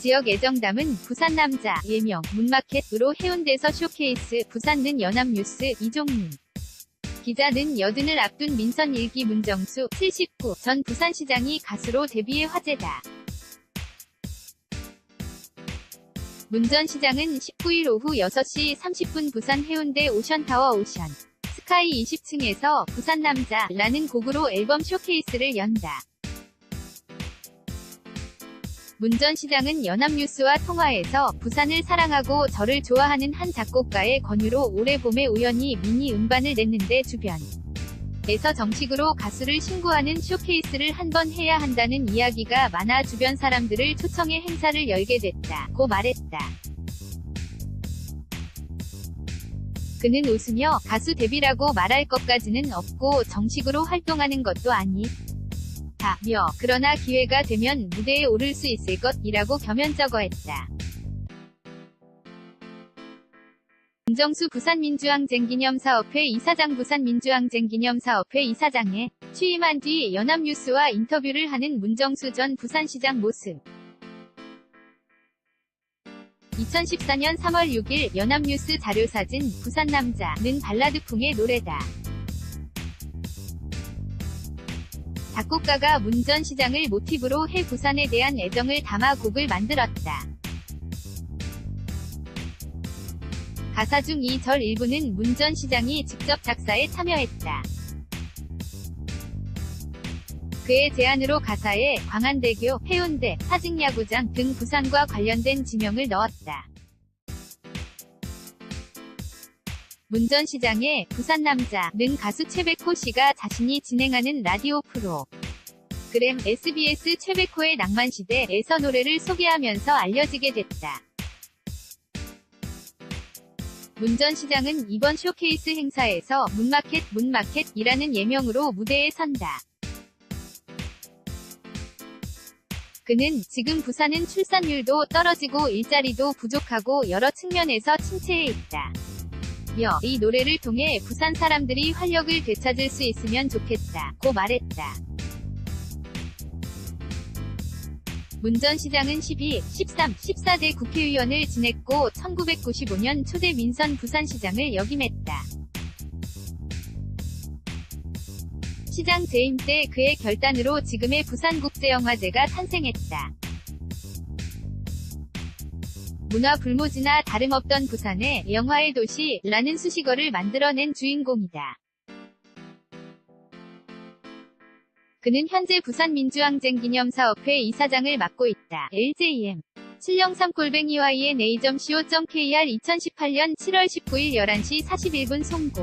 지역 애정담은 부산 남자 예명 문마켓으로 해운대에서 쇼케이스 부산는 연합뉴스 이종민 기자는 여든을 앞둔 민선 일기 문정수 79 전 부산시장이 가수로 데뷔해 화제다. 문 전 시장은 19일 오후 6시 30분 부산 해운대 오션타워 오션 스카이 20층에서 부산 남자라는 곡으로 앨범 쇼케이스를 연다. 문 전 시장은 연합뉴스와 통화에서 부산을 사랑하고 저를 좋아하는 한 작곡가의 권유로 올해 봄에 우연히 미니 음반을 냈는데 주변 에서 정식으로 가수를 신고하는 쇼케이스를 한 번 해야 한다는 이야기가 많아 주변 사람들을 초청해 행사를 열게 됐다 고 말했다. 그는 웃으며 가수 데뷔라고 말할 것까지는 없고 정식으로 활동하는 것도 아니. 다며 그러나 기회가 되면 무대에 오를 수 있을 것이라고 겸연쩍어했다. 김정수 부산민주항쟁기념사업회 이사장 부산민주항쟁기념사업회 이사장에 취임한 뒤 연합뉴스와 인터뷰를 하는 문정수 전 부산시장 모습. 2014년 3월 6일 연합뉴스 자료사진 부산남자는 발라드풍의 노래다. 작곡가가 문전 시장을 모티브로 해 부산에 대한 애정을 담아 곡을 만들었다. 가사 중 이 절 일부는 문전 시장이 직접 작사에 참여했다. 그의 제안으로 가사에 광안대교, 해운대, 사직야구장 등 부산과 관련된 지명을 넣었다. 문전 시장의 부산 남자는 가수 최백호 씨가 자신이 진행하는 라디오 프로 그램 SBS 최백호의 낭만시대에서 노래를 소개하면서 알려지게 됐다. 문전 시장은 이번 쇼케이스 행사에서 문마켓 문마켓이라는 예명으로 무대에 선다. 그는 지금 부산은 출산율도 떨어지고 일자리도 부족하고 여러 측면에서 침체해 있다. 며, 이 노래를 통해 부산 사람들이 활력을 되찾을 수 있으면 좋겠다. 고 말했다. 문전 시장은 12, 13, 14대 국회의원을 지냈고 1995년 초대 민선 부산시장을 역임했다. 시장 재임 때 그의 결단으로 지금의 부산국제영화제가 탄생했다. 문화 불모지나 다름없던 부산에 영화의 도시라는 수식어를 만들어낸 주인공이다. 그는 현재 부산민주항쟁기념사업회 이사장을 맡고 있다. LJM 703골뱅이와이의 네이점 co.kr 2018년 7월 19일 11시 41분 송고